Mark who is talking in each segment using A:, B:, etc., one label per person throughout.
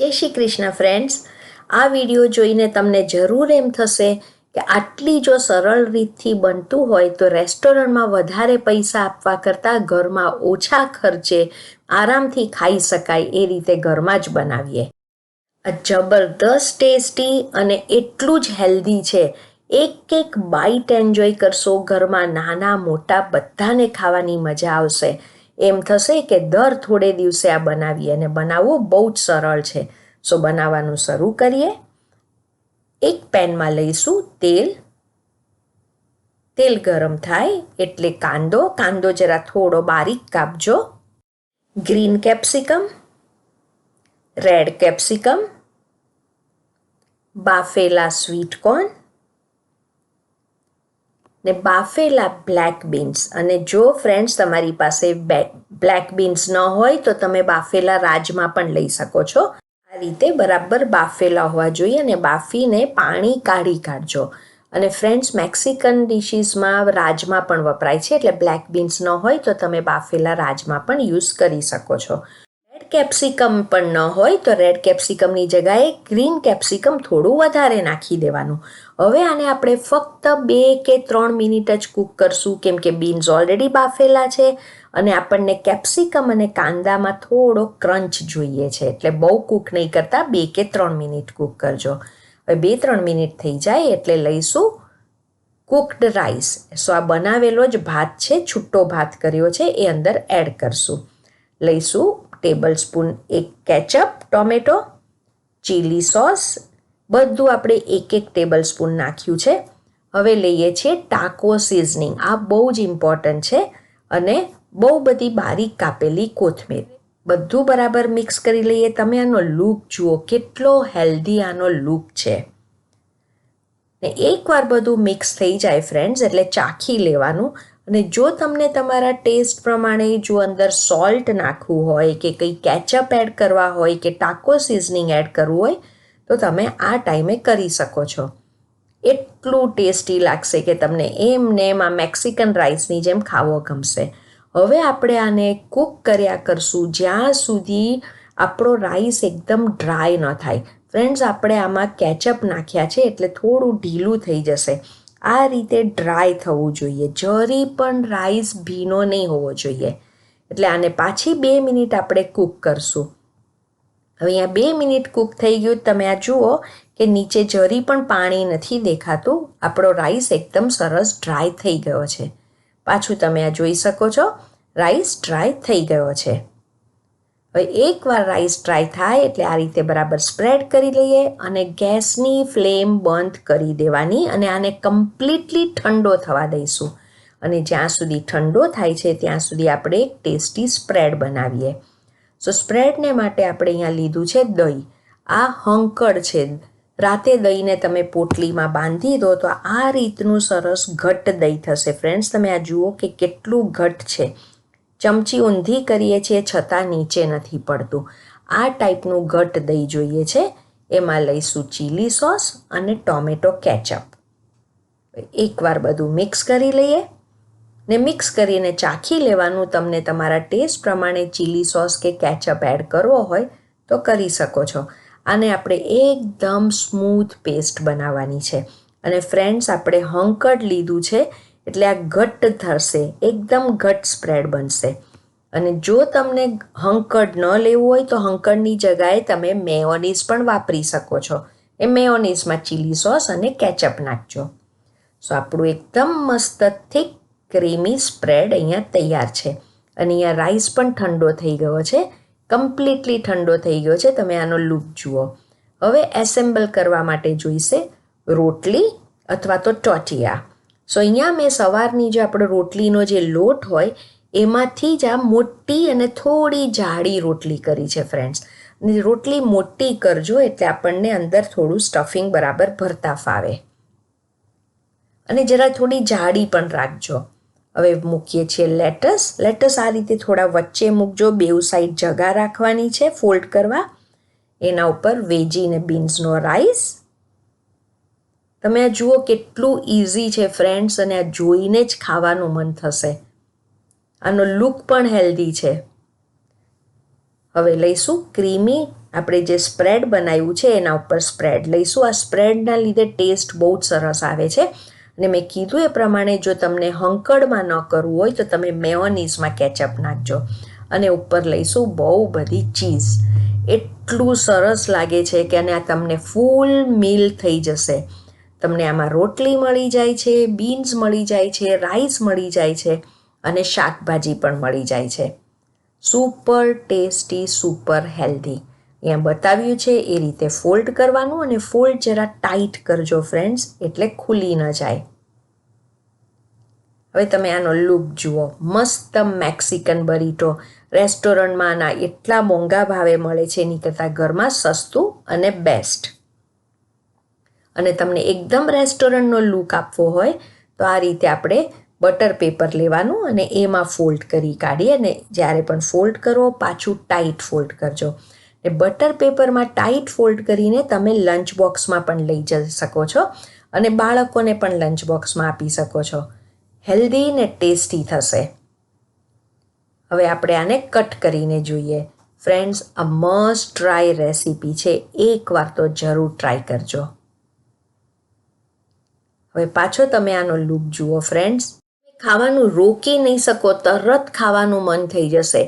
A: જય શ્રી કૃષ્ણ ફ્રેન્ડ્સ આ વીડિયો જોઈને તમને જરૂર એમ થશે કે આટલી જો સરળ રીતથી બનતું હોય તો રેસ્ટોરન્ટમાં વધારે પૈસા આપવા કરતાં ઘરમાં ઓછા ખર્ચે આરામથી ખાઈ શકાય એ રીતે ઘરમાં જ બનાવીએ. જબરદસ્ત ટેસ્ટી અને એટલું જ હેલ્ધી છે. એક એક બાઈટ એન્જોય કરશો ઘરમાં નાના મોટા બધાને ખાવાની મજા આવશે. એમ થશે કે દર થોડે દિવસે આ બનાવીએ અને બનાવવું બહુ જ સરળ છે. સો બનાવવાનું શરૂ કરીએ. એક પેનમાં લઈશું તેલ. તેલ ગરમ થાય એટલે કાંદો. કાંદો જરા થોડો બારીક કાપજો. Green capsicum. Red capsicum. બાફેલા સ્વીટ કોર્ન. ને બાફેલા બ્લેક બીન્સ અને જો ફ્રેન્ડ્સ તમારી પાસે બ્લેક બીન્સ ન હોય, તો તમે બાફેલા રાજમાં પણ લઈ શકો છો. આ રીતે બરાબર બાફેલા હોવા જોઈએ અને બાફીને પાણી કાઢી કાઢજો. અને ફ્રેન્ડ્સ મેક્સિકન ડિશિસમાં રાજમાં પણ વપરાય છે. એટલે બ્લેક બીન્સ ન હોય, તો તમે બાફેલા રાજમાં પણ યુઝ કરી શકો છો. કેપ્સિકમ પણ ન હોય તો રેડ કેપ્સિકમની જગ્યાએ ગ્રીન કેપ્સિકમ થોડું વધારે નાખી દેવાનું. હવે આને આપણે ફક્ત બે કે ત્રણ મિનિટ જ કૂક કરશું કેમ કે બીન્સ ઓલરેડી બાફેલા છે અને આપણને કેપ્સિકમ અને કાંદામાં થોડો ક્રંચ જોઈએ છે. એટલે બહુ કૂક નહીં કરતા, બે કે ત્રણ મિનિટ કૂક કરજો. હવે બે ત્રણ મિનિટ થઈ જાય એટલે લઈશું કુકડ રાઈસ. સો આ બનાવેલો જ ભાત છે, છૂટો ભાત કર્યો છે, એ અંદર એડ કરશું. લઈશું ટેબલ સ્પૂન એક કેચઅપ ટોમેટો ચીલી સોસ બધું આપણે એક એક ટેબલ સ્પૂન નાખ્યું છે. હવે લઈએ છીએ ટાકો સિઝનિંગ આ બહુ જ ઇમ્પોર્ટન્ટ છે અને બહુ બધી બારીક કાપેલી કોથમીર. બધું બરાબર મિક્સ કરી લઈએ. તમે આનો લૂક જુઓ, કેટલો હેલ્ધી આનો લૂક છે. ને એકવાર બધું મિક્સ થઈ જાય ફ્રેન્ડ્સ એટલે ચાખી લેવાનું. અને જો તમને તમારા ટેસ્ટ પ્રમાણે જો અંદર સોલ્ટ નાખવું હોય કે કંઈ કેચઅપ એડ કરવા હોય કે ટાકો સિઝનિંગ એડ કરવું હોય, તો તમે આ ટાઈમે કરી શકો છો. એટલું ટેસ્ટી લાગશે કે તમને એમ ને એમ આ મેક્સિકન રાઈસની જેમ ખાવો ગમશે. હવે આપણે આને કૂક કર્યા કરશું જ્યાં સુધી આપણો રાઈસ એકદમ ડ્રાય ન થાય. ફ્રેન્ડ્સ આપણે આમાં કેચઅપ નાખ્યા છે એટલે થોડું ઢીલું થઈ જશે. આ રીતે ડ્રાય થવું જોઈએ. જરી પણ રાઈસ ભીનો નહીં હોવો જોઈએ. એટલે આને પાછી બે મિનિટ આપણે કૂક કરશું. હવે અહીંયા બે મિનિટ કૂક થઈ ગયું. તમે આ જુઓ કે નીચે જરી પણ પાણી નથી દેખાતું. આપણો રાઈસ એકદમ સરસ ડ્રાય થઈ ગયો છે. પાછું તમે આ જોઈ શકો છો. રાઈસ ડ્રાય થઈ ગયો છે. હવે એકવાર રાઈસ ડ્રાય થાય એટલે આ રીતે બરાબર સ્પ્રેડ કરી લઈએ અને ગેસની ફ્લેમ બંધ કરી દેવાની અને આને કમ્પ્લીટલી ઠંડો થવા દઈશું. અને જ્યાં સુધી ઠંડો થાય છે, ત્યાં સુધી આપણે એક ટેસ્ટી સ્પ્રેડ બનાવીએ. સો સ્પ્રેડને માટે આપણે અહીંયા લીધું છે દહીં. આ હંકડ છે. રાતે દહીંને તમે પોટલીમાં બાંધી દો તો આ રીતનું સરસ ઘટ દહીં થશે. ફ્રેન્ડ્સ તમે આ જુઓ કે કેટલું ઘટ છે. ચમચી ઊંધી કરીએ છીએ છતાં નીચે નથી પડતું. આ ટાઈપનું ઘટ દહીં જોઈએ છે. એમાં લઈશું ચીલી સોસ અને ટોમેટો કેચઅપ. એકવાર બધું મિક્સ કરી લઈએ. ને મિક્સ કરીને ચાખી લેવાનું. તમને તમારા ટેસ્ટ પ્રમાણે ચીલી સોસ કે કેચઅપ એડ કરવો હોય તો કરી શકો છો. આને આપણે એકદમ સ્મૂથ પેસ્ટ બનાવવાની છે. અને ફ્રેન્ડ્સ, આપણે હંકડ લીધું છે એટલે આ ઘટ્ટ થશે, એકદમ ઘટ સ્પ્રેડ બનશે. અને જો તમને હંકડ ન લેવું હોય તો હંકડની જગાએ તમે મેયોનીઝ પણ વાપરી શકો છો. એ મેયોનીઝમાં ચીલી સોસ અને કેચઅપ નાખજો. સો, આપણું એકદમ મસ્ત થીક ક્રીમી સ્પ્રેડ અહીંયા તૈયાર છે. અને અહીંયા રાઈસ પણ ઠંડો થઈ ગયો છે. કમ્પ્લીટલી ઠંડો થઈ ગયો છે. તમે આનો લુક જુઓ. હવે એસેમ્બલ કરવા માટે જોઈશે રોટલી અથવા તો ટોટિયા. સો અહીંયા મેં સવારની જે આપણો રોટલીનો જે લોટ હોય, એમાંથી જ આ મોટી અને થોડી જાડી રોટલી કરી છે ફ્રેન્ડ્સ રોટલી મોટી કરજો એટલે આપણને અંદર થોડું સ્ટફિંગ બરાબર ભરતા ફાવે. અને જરા થોડી જાડી પણ રાખજો. હવે મૂકીએ છીએ લેટસ લેટસ આ રીતે થોડા વચ્ચે મૂકજો, બેઉ સાઈડ જગા રાખવાની છે ફોલ્ડ કરવા. એના ઉપર વેજી ને બીન્સનો રાઈસ તમે આ જુઓ કેટલું ઇઝી છે ફ્રેન્ડ્સ અને આ જોઈને જ ખાવાનું મન થશે. આનો લુક પણ હેલ્ધી છે. હવે લઈશું ક્રીમી આપણે જે સ્પ્રેડ બનાવ્યું છે, એના ઉપર સ્પ્રેડ લઈશું. આ સ્પ્રેડના લીધે ટેસ્ટ બહુ જ સરસ આવે છે. અને મેં કીધું એ પ્રમાણે જો તમને હંકડમાં ન કરવું હોય, તો તમે મેયોનીઝમાં કેચઅપ નાખજો. અને ઉપર લઈશું બહુ બધી ચીઝ એટલું સરસ લાગે છે કે અને આ તમને ફૂલ મીલ થઈ જશે. તમને આમાં રોટલી મળી જાય છે બીન્સ મળી જાય છે રાઈસ મળી જાય છે અને શાકભાજી પણ મળી જાય છે. સુપર ટેસ્ટી સુપર હેલ્ધી અહીંયા બતાવ્યું છે એ રીતે ફોલ્ડ કરવાનું અને ફોલ્ડ જરા ટાઈટ કરજો ફ્રેન્ડ્સ એટલે ખુલી ન જાય. હવે તમે આનો લુક જુઓ. મસ્ત મેક્સિકન બરીટો રેસ્ટોરન્ટમાં આના એટલા મોંઘા ભાવે મળે છે, એની કરતાં ઘરમાં સસ્તું અને બેસ્ટ અને તમને એકદમ રેસ્ટોરન્ટનો લુક આપવો હોય, તો આ રીતે આપણે બટર પેપર લેવાનું અને એમાં ફોલ્ડ કરી કાઢીએ અને જ્યારે પણ ફોલ્ડ કરો, પાછું ટાઈટ ફોલ્ડ કરજો. ને બટર પેપરમાં ટાઈટ ફોલ્ડ કરીને તમે લંચ બોક્સમાં પણ લઈ જઈ શકો છો અને બાળકોને પણ લંચ બોક્સમાં આપી શકો છો. હેલ્ધી ને ટેસ્ટી થશે. હવે આપણે આને કટ કરીને જોઈએ. ફ્રેન્ડ્સ, આ મસ્ટ ટ્રાય રેસીપી છે. એકવાર તો જરૂર ટ્રાય કરજો. હવે પાછો તમે આનો લુક જુઓ ફ્રેન્ડ્સ ખાવાનું રોકી નહીં શકો, તરત ખાવાનું મન થઈ જશે.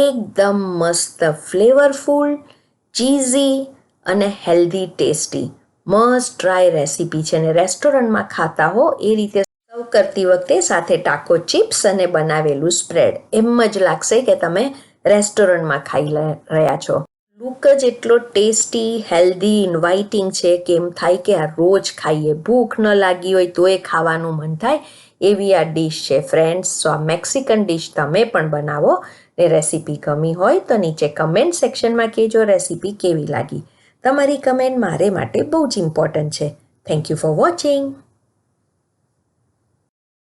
A: એકદમ મસ્ત ફ્લેવરફુલ ચીઝી અને healthy tasty must try recipe છે અને રેસ્ટોરન્ટમાં ખાતા હો, એ રીતે સર્વ કરતી વખતે સાથે ટાકો ચિપ્સ અને બનાવેલું સ્પ્રેડ એમ જ લાગશે કે તમે રેસ્ટોરન્ટમાં ખાઈ રહ્યા છો. લુક જ એટલો ટેસ્ટી હેલ્ધી ઇન્વાઇટિંગ છે કે એમ થાય કે આ રોજ ખાઈએ. ભૂખ ન લાગી હોય તો એ ખાવાનું મન થાય એવી આ ડીશ છે. ફ્રેન્ડ્સ સો આ મેક્સિકન ડીશ તમે પણ બનાવો. ને રેસીપી ગમી હોય તો નીચે કમેન્ટ સેક્શનમાં કહેજો રેસીપી કેવી લાગી. તમારી કમેન્ટ મારે માટે બહુ જ ઇમ્પોર્ટન્ટ છે. Thank you for watching